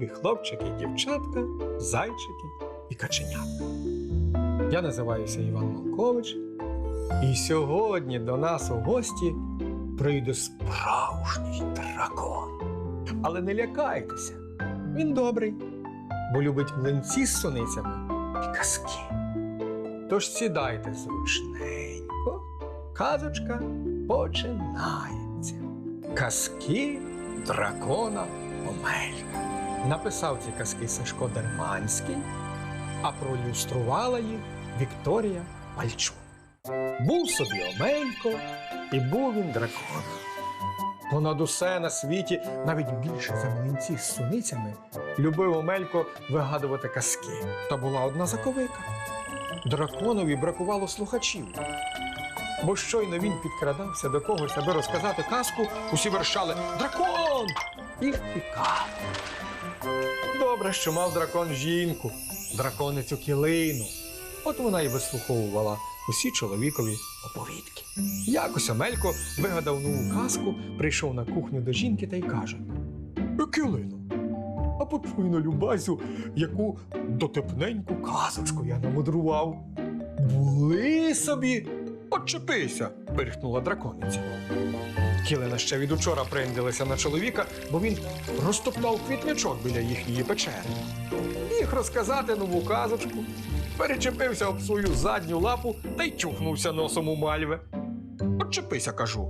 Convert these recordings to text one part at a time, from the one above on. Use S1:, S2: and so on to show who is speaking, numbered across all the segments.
S1: Любі хлопчики і дівчатка, зайчики і каченятка. Я називаюся Іван Малкович, і сьогодні до нас у гості прийде справжній дракон. Але не лякайтеся, він добрий, бо любить млинці з суницями і казки. Тож сідайте зручненько, казочка починається. Казки дракона Омелька. Написав ці казки Сашко Дерманський, а проілюструвала їх Вікторія Пальчук. Був собі Омелько, і був він дракон. Понад усе на світі, навіть більше за млинці з суницями, любив Омелько вигадувати казки. Та була одна заковика. Драконові бракувало слухачів. Бо щойно він підкрадався до когось, аби розказати казку, усі вершали Дракон! І втікав. Добре, що мав дракон жінку, драконицю кілину. От вона й вислуховувала усі чоловікові оповідки. Якось Омелько вигадав нову казку, прийшов на кухню до жінки та й каже: «Е, Кілино, а почуй на любасю, яку дотепненьку казочку я намудрував. Були собі, отчепися, пирхнула дракониця. Кілина ще від учора приндилися на чоловіка, бо він розтоптав квітничок біля їхньої печери. Міг розказати нову казочку, перечепився об свою задню лапу та й тюхнувся носом у мальве. Отчепися, кажу.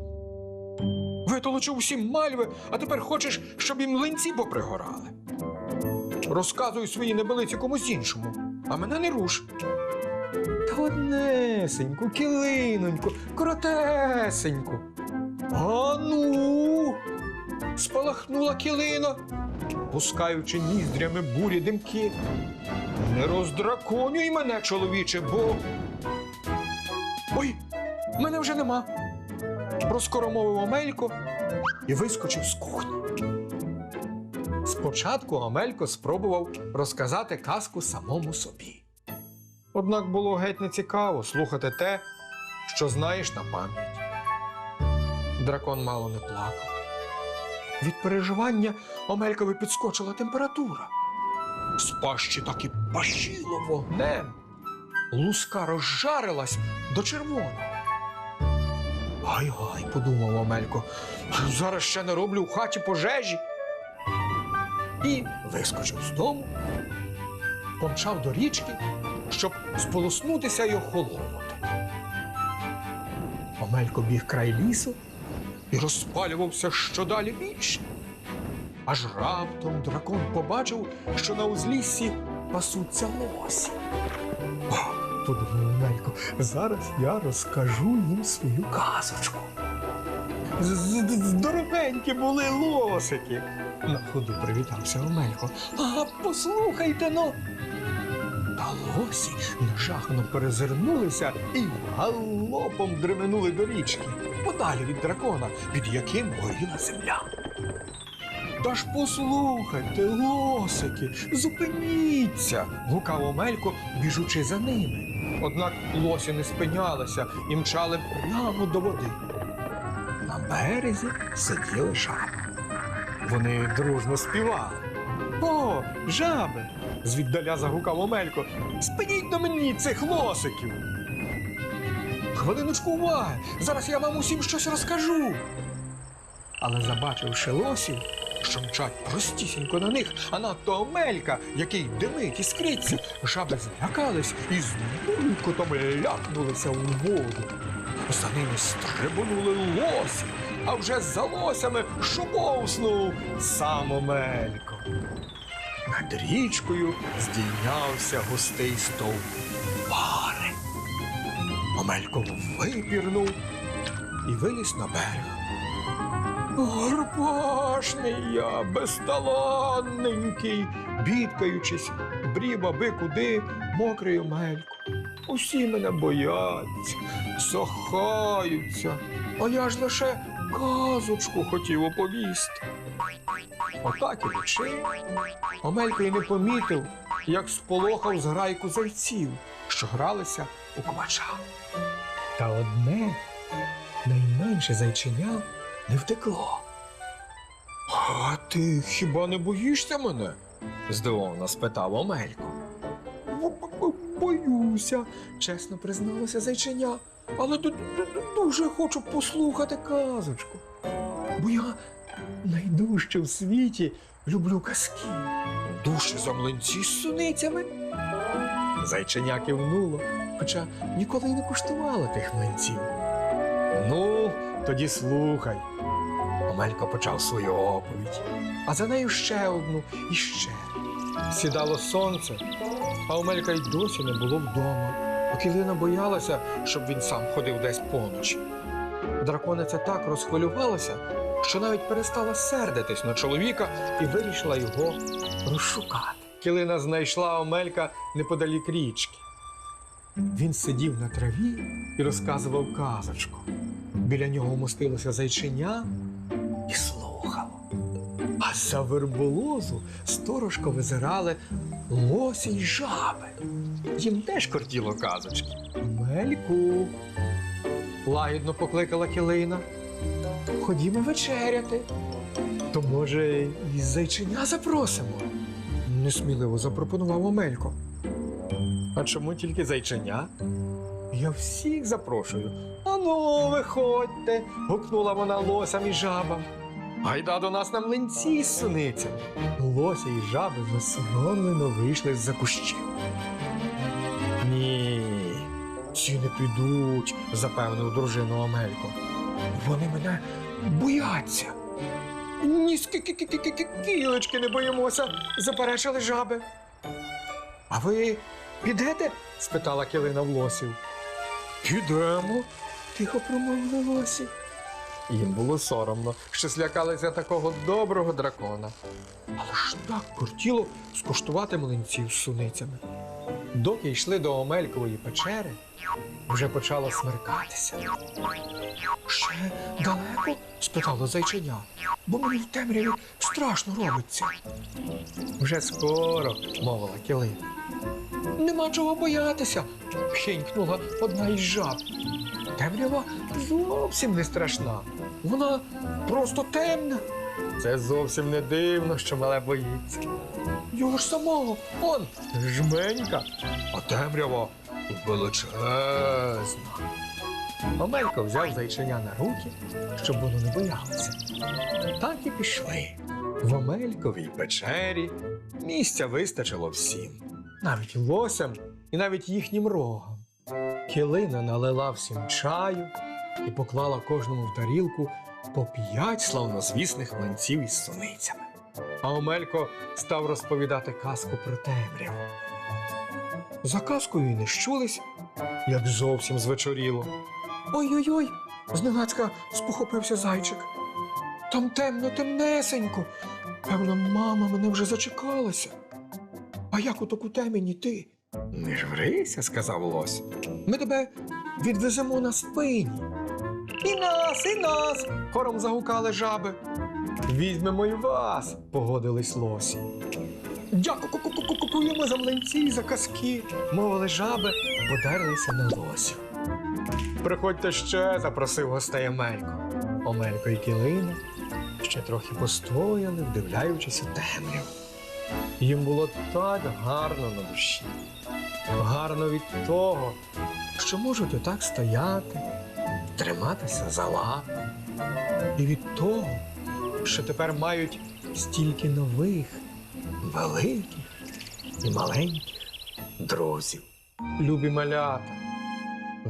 S1: Витолочив усім мальви, а тепер хочеш, щоб і млинці попригорали. Розказуй свої небелиці комусь іншому, а мене не руш. Та однесеньку, килиноньку, коротесеньку. А ну. Спалахнула килина, пускаючи ніздрями бурі димки. Не роздраконюй мене, чоловіче, бо. Ой, мене вже нема. Розкоромовив Омелько і вискочив з кухні. Спочатку Омелько спробував розказати казку самому собі. Однак було геть нецікаво слухати те, що знаєш на пам'ять. Дракон мало не плакав. Від переживання Омелькові підскочила температура. З пащі так і пащило вогнем. Луска розжарилась до червоного. Гай-гай, подумав Омелько, зараз ще не роблю в хаті пожежі. І вискочив з дому, помчав до річки, щоб сполоснутися й охолонути. Омелько біг край лісу і розпалювався щодалі більше. Аж раптом дракон побачив, що на узліссі пасуться лосі. Подумав Омелько, зараз я розкажу їм свою казочку. Здоровенькі були лосики. На ходу привітався Омелько. А послухайте. Та лосі нажахано перезирнулися і галопом дременули до річки, подалі від дракона, під яким горіла земля. Та ж послухайте, лосики, зупиніться, гукав Омелько, біжучи за ними. Однак лосі не спинялися і мчали прямо до води. На березі сиділи жаби. Вони дружно співали. О, жаби! Звіддаля загукав Омелько. Спиніть на мені цих лосиків. Хвилиночку уваги! Зараз я вам усім щось розкажу. Але забачивши лосів, що мчать простісінько на них, а надто Омелька, який димить і скриться, жаби злякались і з булькотом ляпнулися у воду. За ними стрибонули лосі, а вже за лосями шубовснув сам Омелько. Над річкою здійнявся густий стовп пари. Омелько випірнув і виліз на берег. Горбашний я, безталанненький, бідкаючись, брів аби куди мокрий омелько. Усі мене бояться, сохаються, а я ж лише казочку хотів оповісти. Отак і лечив. Омелько й не помітив, як сполохав зграйку зайців, що гралися у кобача. Та одне найменше зайченя не втекло. А ти хіба не боїшся мене? здивовано спитав Омелько. Боюся, чесно призналося зайченя, але ду- ду- ду- дуже хочу послухати казочку. Бо я найдужче в світі люблю казки. Дужче за млинці з суницями. Зайченя кивнуло, хоча ніколи й не куштувало тих млинців. Ну, тоді слухай. Омелько почав свою оповідь, а за нею ще одну і ще. Сідало сонце, а Омелька й досі не було вдома. Окілина боялася, щоб він сам ходив десь поночі. Дракониця так розхвилювалася, що навіть перестала сердитись на чоловіка і вирішила його розшукати. Кілина знайшла Омелька неподалік річки. Він сидів на траві і розказував казочку. Біля нього мостилося зайчиня і слухало. А за верболозу сторожко визирали лосі й жаби. Їм теж кортіло казочки. Мельку. Лагідно покликала кілина. Ходімо вечеряти. То, може, і зайчиня запросимо? Несміливо запропонував Омелько. А чому тільки зайчиня? Я всіх запрошую. Ану, виходьте, гукнула вона лосям і жабам. Гайда до нас на млинці з суницями. Лося і жаби засоромлено вийшли з-за кущів. Ні, ці не підуть, запевнив дружину Омелько. Вони мене бояться. Ні, кілочки не боїмося, заперечили жаби. А ви підете? спитала килина в лосів. Підемо, тихо промовили лосі. Їм було соромно, що злякалися такого доброго дракона. Але ж так кортіло скуштувати млинців з суницями. Доки йшли до Омелькової печери, вже почало смеркатися. Ще далеко? спитало зайчиня, бо мені в темряві страшно робиться. Вже скоро, мовила килина. Нема чого боятися, хенькнула одна із жаб. Темрява зовсім не страшна. Вона просто темна. Це зовсім не дивно, що мале боїться. Його ж самого, он жменька, а темрява величезна. Омелько взяв зайчиня на руки, щоб воно не боялося. Так і пішли. В Омельковій печері місця вистачило всім, навіть лосям і навіть їхнім рогам. Килина налила всім чаю і поклала кожному в тарілку по п'ять славнозвісних млинців із суницями. А Омелько став розповідати казку про темряву. За казкою й не щулись, як зовсім звечоріло. Ой-ой-ой, зненацька спохопився зайчик. Там темно, темнесенько. Певно, мама мене вже зачекалася. А як у таку темінь іти? Не жврися, сказав лось. Ми тебе відвеземо на спині. І нас, і нас. хором загукали жаби. Візьмемо і вас, погодились лосі. Дякуємо за млинці, за казки, мовили жаби, подерлися на лосів. Приходьте ще, запросив гостей Омелько. Омелько і Кілина ще трохи постояли, вдивляючись у темряву. Їм було так гарно на душі. Гарно від того, що можуть отак стояти, триматися за лапи. І від того, що тепер мають стільки нових, великих і маленьких друзів. Любі малята,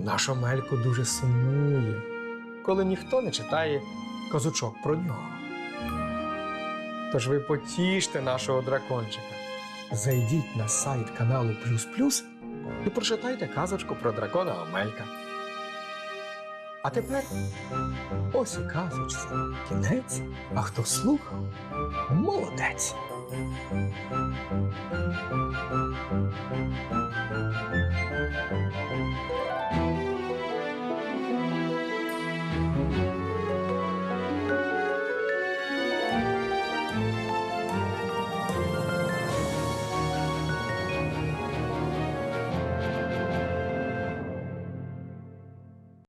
S1: наш Омелько дуже сумує, коли ніхто не читає казочок про нього. Тож ви потіште нашого дракончика. Зайдіть на сайт каналу Плюс Плюс і прочитайте казочку про дракона Омелька. А тепер ось у казочці кінець, а хто слухав? Молодець.